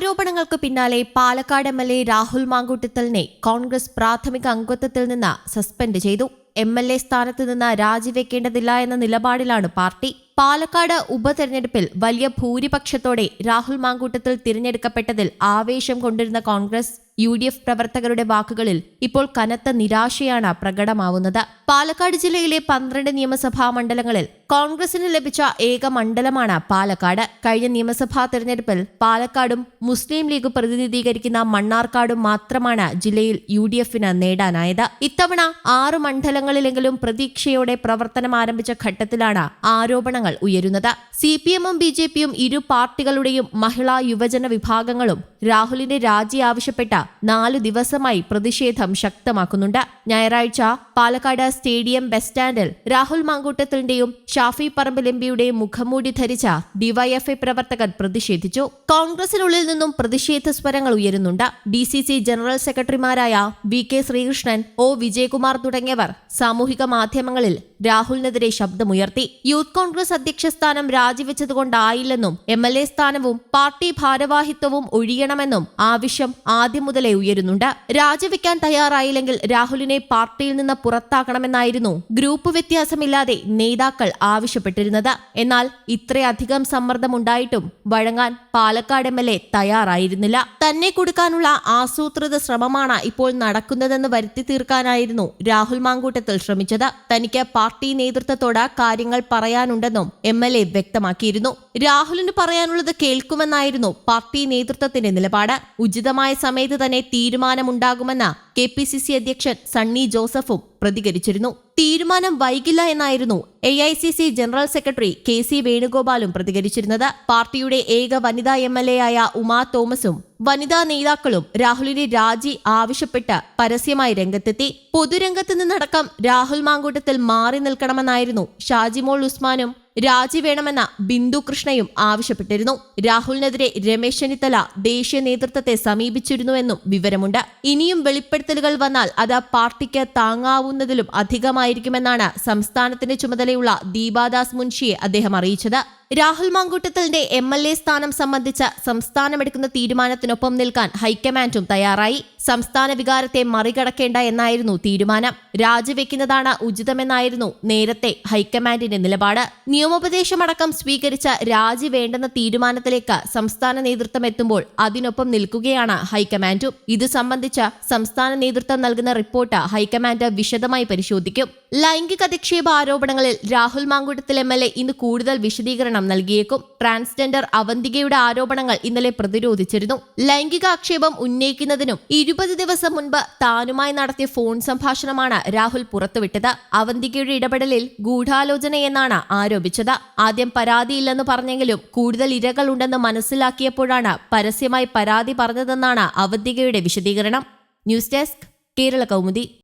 ആരോപണങ്ങൾക്ക് പിന്നാലെ Palakkad M L A Rahul മാങ്കൂട്ടത്തലിനെ Congress പ്രാഥമിക അംഗത്വത്തിൽ നിന്ന് സസ്പെൻഡ് ചെയ്തു. എം എൽ എ സ്ഥാനത്ത് നിന്ന് രാജിവെക്കേണ്ടതില്ല എന്ന നിലപാടിലാണ് പാർട്ടി. പാലക്കാട് ഉപതെരഞ്ഞെടുപ്പിൽ വലിയ ഭൂരിപക്ഷത്തോടെ രാഹുൽ മാങ്കൂട്ടത്തിൽ തിരഞ്ഞെടുക്കപ്പെട്ടതിൽ ആവേശം കൊണ്ടിരുന്ന കോൺഗ്രസ് യു പ്രവർത്തകരുടെ വാക്കുകളിൽ ഇപ്പോൾ കനത്ത നിരാശയാണ് പ്രകടമാവുന്നത്. പാലക്കാട് ജില്ലയിലെ പന്ത്രണ്ട് നിയമസഭാ മണ്ഡലങ്ങളിൽ കോൺഗ്രസിന് ലഭിച്ച ഏക മണ്ഡലമാണ് പാലക്കാട്. കഴിഞ്ഞ നിയമസഭാ തെരഞ്ഞെടുപ്പിൽ പാലക്കാടും മുസ്ലിം ലീഗ് പ്രതിനിധീകരിക്കുന്ന മണ്ണാർക്കാടും മാത്രമാണ് ജില്ലയിൽ യു ഡി എഫിന് നേടാനായത്. ഇത്തവണ ആറ് മണ്ഡലങ്ങളിലെങ്കിലും പ്രതീക്ഷയോടെ പ്രവർത്തനം ആരംഭിച്ച ഘട്ടത്തിലാണ് ആരോപണങ്ങൾ ഉയരുന്നത്. സി പി എമ്മും ബി ജെ പിയും ഇരു പാർട്ടികളുടെയും മഹിളാ യുവജന വിഭാഗങ്ങളും രാഹുലിന്റെ രാജി ആവശ്യപ്പെട്ട നാലു ദിവസമായി പ്രതിഷേധം ശക്തമാക്കുന്നുണ്ട്. ഞായറാഴ്ച പാലക്കാട് സ്റ്റേഡിയം ബസ് സ്റ്റാൻഡിൽ രാഹുൽ മാങ്കൂട്ടത്തിന്റെയും ഷാഫി പറമ്പിൽ എം പിയുടെയും മുഖംമൂടി ധരിച്ച ഡിവൈഎഫ്ഐ പ്രവർത്തകർ പ്രതിഷേധിച്ചു. കോൺഗ്രസിനുള്ളിൽ നിന്നും പ്രതിഷേധ സ്വരങ്ങൾ ഉയരുന്നുണ്ട്. ഡി സി സി ജനറൽ സെക്രട്ടറിമാരായ V K Sreekrishnan O Vijayakumar തുടങ്ങിയവർ സാമൂഹിക മാധ്യമങ്ങളിൽ രാഹുലിനെതിരെ ശബ്ദമുയർത്തി. യൂത്ത് കോൺഗ്രസ് അധ്യക്ഷ സ്ഥാനം രാജിവെച്ചതുകൊണ്ടായില്ലെന്നും എം എൽ എ സ്ഥാനവും പാർട്ടി ഭാരവാഹിത്വവും ഒഴിയണമെന്നും ആവശ്യം ആദ്യം മുതലേ ഉയരുന്നുണ്ട്. രാജിവെക്കാൻ തയ്യാറായില്ലെങ്കിൽ രാഹുലിനെ പാർട്ടിയിൽ നിന്ന് പുറത്താക്കണമെന്നായിരുന്നു ഗ്രൂപ്പ് വ്യത്യാസമില്ലാതെ നേതാക്കൾ ആവശ്യപ്പെട്ടിരുന്നത്. എന്നാൽ ഇത്രയധികം സമ്മർദ്ദമുണ്ടായിട്ടും വഴങ്ങാൻ പാലക്കാട് എം എൽ എ തയ്യാറായിരുന്നില്ല. തന്നെ കൊടുക്കാനുള്ള ആസൂത്രിത ശ്രമമാണ് ഇപ്പോൾ നടക്കുന്നതെന്ന് വരുത്തി തീർക്കാനായിരുന്നു രാഹുൽ മാങ്കൂട്ടത്തിൽ ശ്രമിച്ചത്. തനിക്ക് പാർട്ടി നേതൃത്വത്തോട് കാര്യങ്ങൾ പറയാനുണ്ടെന്നും എം എൽ എ വ്യക്തമാക്കിയിരുന്നു. രാഹുലിന് പറയാനുള്ളത് കേൾക്കുമെന്നായിരുന്നു പാർട്ടി നേതൃത്വത്തിന്റെ നിലപാട്. ഉചിതമായ സമയത്ത് തന്നെ തീരുമാനമുണ്ടാകുമെന്ന് കെ പി സി സി അധ്യക്ഷൻ സണ്ണി ജോസഫും പ്രതികരിച്ചിരുന്നു. തീരുമാനം വൈകില്ല എന്നായിരുന്നു A I C C general secretary K C വേണുഗോപാലും പ്രതികരിച്ചിരുന്നത്. പാർട്ടിയുടെ ഏക വനിതാ എം എൽ എ ആയ ഉമാ തോമസും വനിതാ നേതാക്കളും രാഹുലിന്റെ രാജി ആവശ്യപ്പെട്ട് പരസ്യമായി രംഗത്തെത്തി. പൊതുരംഗത്ത് നിന്നടക്കം രാഹുൽ മാങ്കൂട്ടത്തിൽ മാറി നിൽക്കണമെന്നായിരുന്നു ഷാജിമോൾ ഉസ്മാനും രാജി വേണമെന്ന ബിന്ദു കൃഷ്ണയും ആവശ്യപ്പെട്ടിരുന്നു. രാഹുലിനെതിരെ രമേശ് ചെന്നിത്തല ദേശീയ നേതൃത്വത്തെ സമീപിച്ചിരുന്നുവെന്നും വിവരമുണ്ട്. ഇനിയും വെളിപ്പെടുത്തലുകൾ വന്നാൽ അത് പാർട്ടിക്ക് താങ്ങാവുന്നതിലും അധികമായിരിക്കുമെന്നാണ് സംസ്ഥാനത്തിന്റെ ചുമതലയുള്ള ദീപാദാസ് മുൻഷിയെ അദ്ദേഹം അറിയിച്ചത്. രാഹുൽ മാങ്കൂട്ടത്തലിന്റെ എം എൽ എ സ്ഥാനം സംബന്ധിച്ച സംസ്ഥാനമെടുക്കുന്ന തീരുമാനത്തിനൊപ്പം നിൽക്കാൻ ഹൈക്കമാൻഡും തയ്യാറായി. സംസ്ഥാന വികാരത്തെ മറികടക്കേണ്ട എന്നായിരുന്നു തീരുമാനം. രാജിവെക്കുന്നതാണ് ഉചിതമെന്നായിരുന്നു നേരത്തെ ഹൈക്കമാൻഡിന്റെ നിലപാട്. നിയമോപദേശമടക്കം സ്വീകരിച്ച രാജി വേണ്ടെന്ന തീരുമാനത്തിലേക്ക് സംസ്ഥാന നേതൃത്വം എത്തുമ്പോൾ അതിനൊപ്പം നിൽക്കുകയാണ് ഹൈക്കമാൻഡും. ഇത് സംബന്ധിച്ച സംസ്ഥാന നേതൃത്വം നൽകുന്ന റിപ്പോർട്ട് ഹൈക്കമാൻഡ് വിശദമായി പരിശോധിക്കും. ലൈംഗിക അധിക്ഷേപ ആരോപണങ്ങളിൽ Rahul Mankoottathil M L A ഇന്ന് കൂടുതൽ വിശദീകരണം നൽകിയേക്കും. ട്രാൻസ്ജെൻഡർ അവന്തികയുടെ ആരോപണങ്ങൾ ഇന്നലെ പ്രതിരോധിച്ചിരുന്നു. ലൈംഗിക ആക്ഷേപം ഉന്നയിക്കുന്നതിനും ഇരുപത് ദിവസം മുൻപ് താനുമായി നടത്തിയ ഫോൺ സംഭാഷണമാണ് രാഹുൽ പുറത്തുവിട്ടത്. അവന്തികയുടെ ഇടപെടലിൽ ഗൂഢാലോചനയെന്നാണ് ആരോപിച്ചത്. ആദ്യം പരാതിയില്ലെന്ന് പറഞ്ഞെങ്കിലും കൂടുതൽ ഇരകൾ ഉണ്ടെന്ന് മനസ്സിലാക്കിയപ്പോഴാണ് പരസ്യമായി പരാതി പറഞ്ഞതെന്നാണ് അവന്തികയുടെ വിശദീകരണം. News desk Kerala Kaumudi.